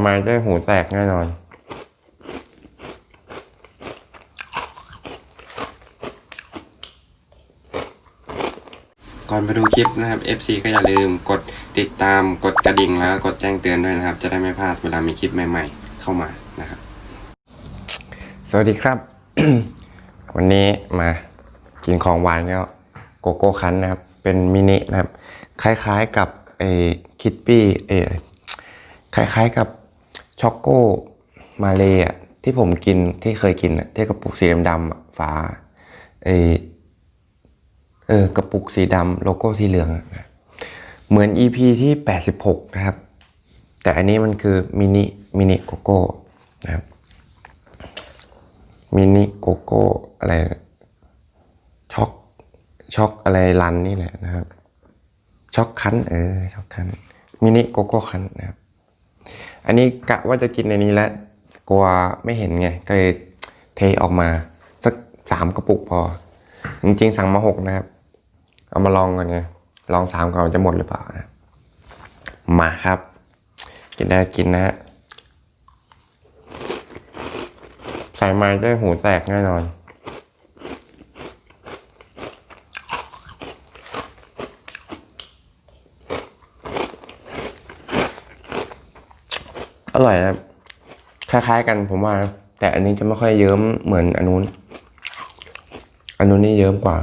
ไม้ด้วยหูแตกแน่นอนก่อนไปดูคลิปนะครับ FC ก็อย่าลืมกดติดตามกดกระดิ่งแล้วก็กดแจ้งเตือนด้วยนะครับ จะได้ไม่พลาดเวลามีคลิปใหม่ ๆ เข้ามานะครับ สวัสดีครับ วันนี้มากินของหวานก็โกโก้คันนะครับ เป็นมินินะครับ คล้ายๆกับไอ้คิดปี้เออคล้ายๆกับ ช็อกโกมาเลยอะที่ผมกินที่เคยกินอะที่กระปุกสีดำๆอะฝาไอเออกระปุกสีดำโลโก้สีเหลือง เหมือน EP ที่ 86 นะครับ แต่อันนี้มันคือมินิมินิโกโก้นะครับมินิโกโก้อะไรช็อกช็อกอะไรรันนี่แหละนะครับช็อกคันเออช็อกคันมินิโกโก้คันนะครับ อันนี้กะว่าจะกินในนี้แล้วกลัวไม่เห็นไงก็เลยเทออกมาสักสามกระปุกพอ จริงๆสั่งมาหกนะครับ เอามาลองกันไงลองสามก่อนจะหมดหรือเปล่านะมาครับ กินได้กินนะฮะใส่ไม้ด้วยหูแตกแน่นอน ร่อยนะคล้ายๆกันผมว่า แต่อันนี้จะไม่ค่อยเยิ้มเหมือนอันนู้น อันนู้นนี่เยิ้มกว่า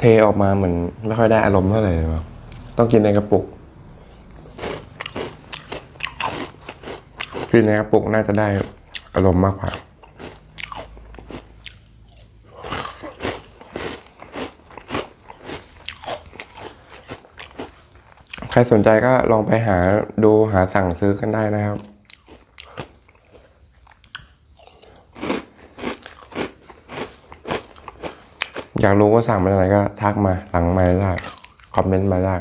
เทออกมาเหมือนไม่ค่อยได้อารมณ์เท่าไหร่เลยวะต้องกินในกระปุก กินในกระปุกน่าจะได้อารมณ์มากกว่าใครสนใจก็ลองไปหาดูหาสั่งซื้อกันได้นะครับ อยากรู้ว่าสั่งเป็นอะไรก็ทักมาหลังมาได้ คอมเมนต์มาได้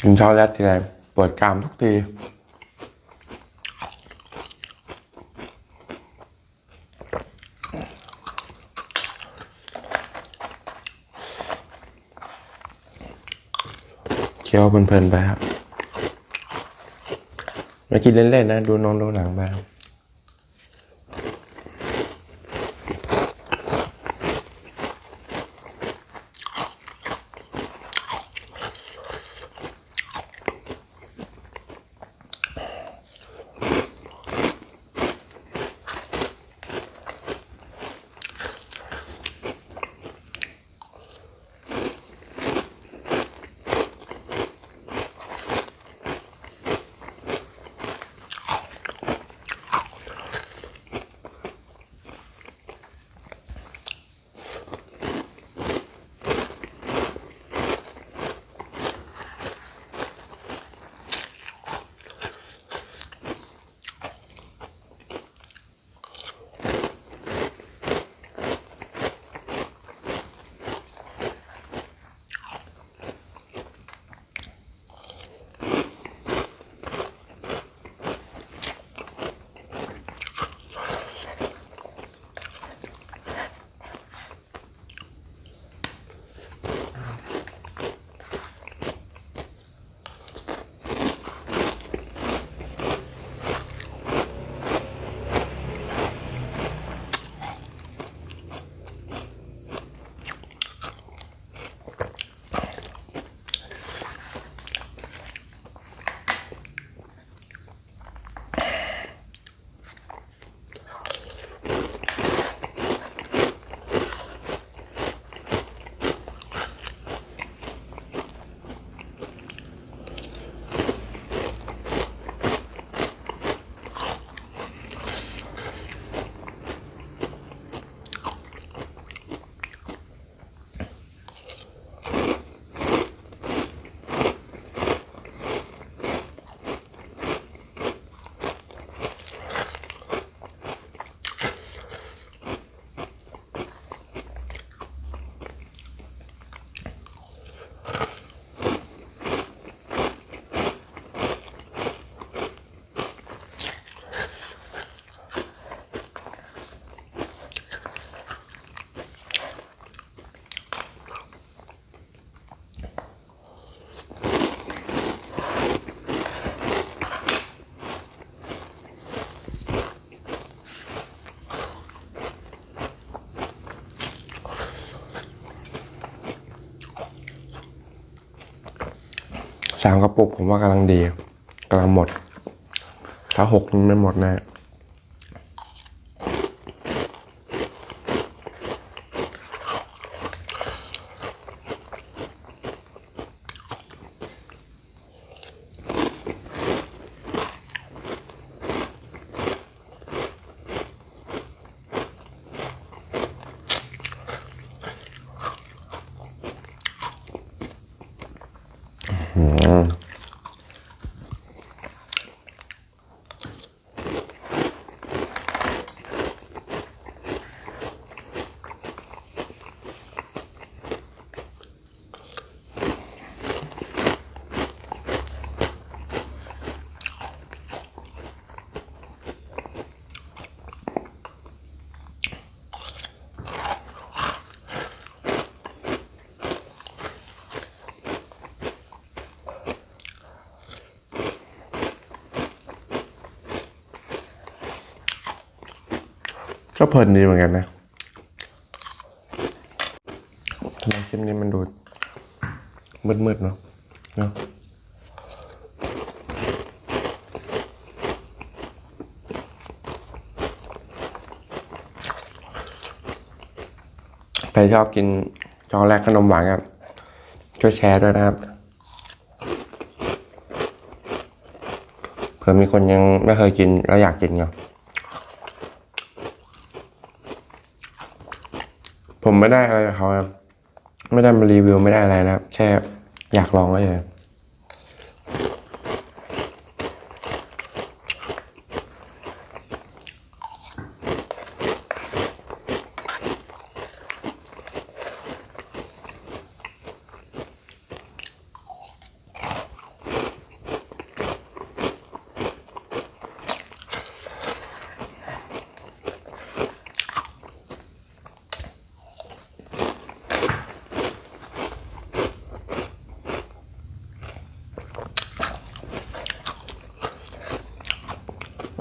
กินช็อกโกแลตทีไรปวดกรามทุกที คี้ยวเพลินๆไปครับมากินเล่นๆนะ ดูน้องดูหนังไปครับ สามกระปุกผมว่ากำลังดีกำลังหมด ถ้าหกนี่ไม่หมดแน่ เพลินดีเหมือนกันนะทำไมคลิปนี้มันดูมืดๆเนาะเนาะใครชอบกินช็อกโกแลตขนมหวานครับ ช่วยแชร์ด้วยนะครับ เผื่อมีคนยังไม่เคยกินแล้วอยากกินก็ ผมไม่ได้อะไรกับเขาครับ ไม่ได้มารีวิวไม่ได้อะไรนะครับ แค่อยากลองก็เฉย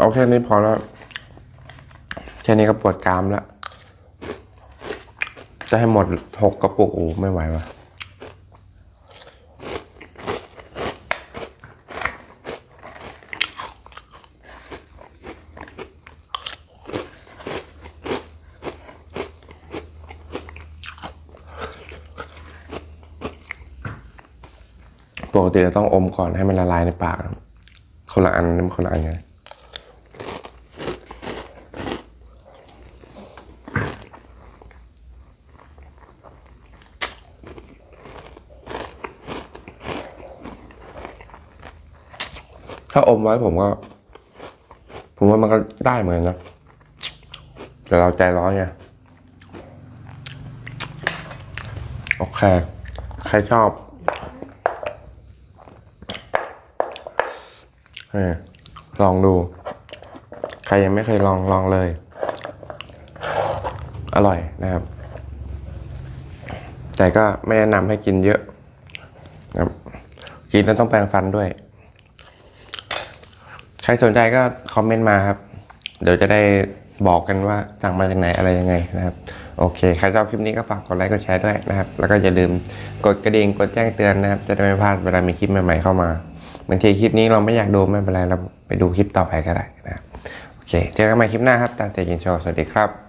เอาแค่นี้พอแล้ว แค่นี้ก็ปวดกรามแล้ว จะให้หมดหกกระปุกโอ้ไม่ไหววะปกติเราต้องอมก่อนให้มันละลายในปากครับคนละอันนี่มันคนละอันไง ถ้าอมไว้ผมก็ ผมว่ามันก็ได้เหมือนกันนะแต่เราใจร้อนไงโอเค ใครชอบลองดู ใครยังไม่เคยลองลองเลย อร่อยนะครับ แต่ก็ไม่แนะนำให้กินเยอะนะครับ กินแล้วต้องแปรงฟันด้วย ใครสนใจก็คอมเมนต์มาครับ เดี๋ยวจะได้บอกกันว่าสั่งมาจากไหนอะไรยังไงนะครับ โอเค ใครชอบคลิปนี้ก็ฝากกดไลค์กดแชร์ด้วยนะครับ แล้วก็อย่าลืมกดกระดิ่งกดแจ้งเตือนนะครับ จะได้ไม่พลาดเวลามีคลิปใหม่ๆเข้ามาบางทีคลิปนี้เราไม่อยากดูไม่เป็นไรเราไปดูคลิปต่อไปก็ได้นะครับโอเค เจอกันใหม่คลิปหน้าครับตาเตยินโชว์สวัสดีครับ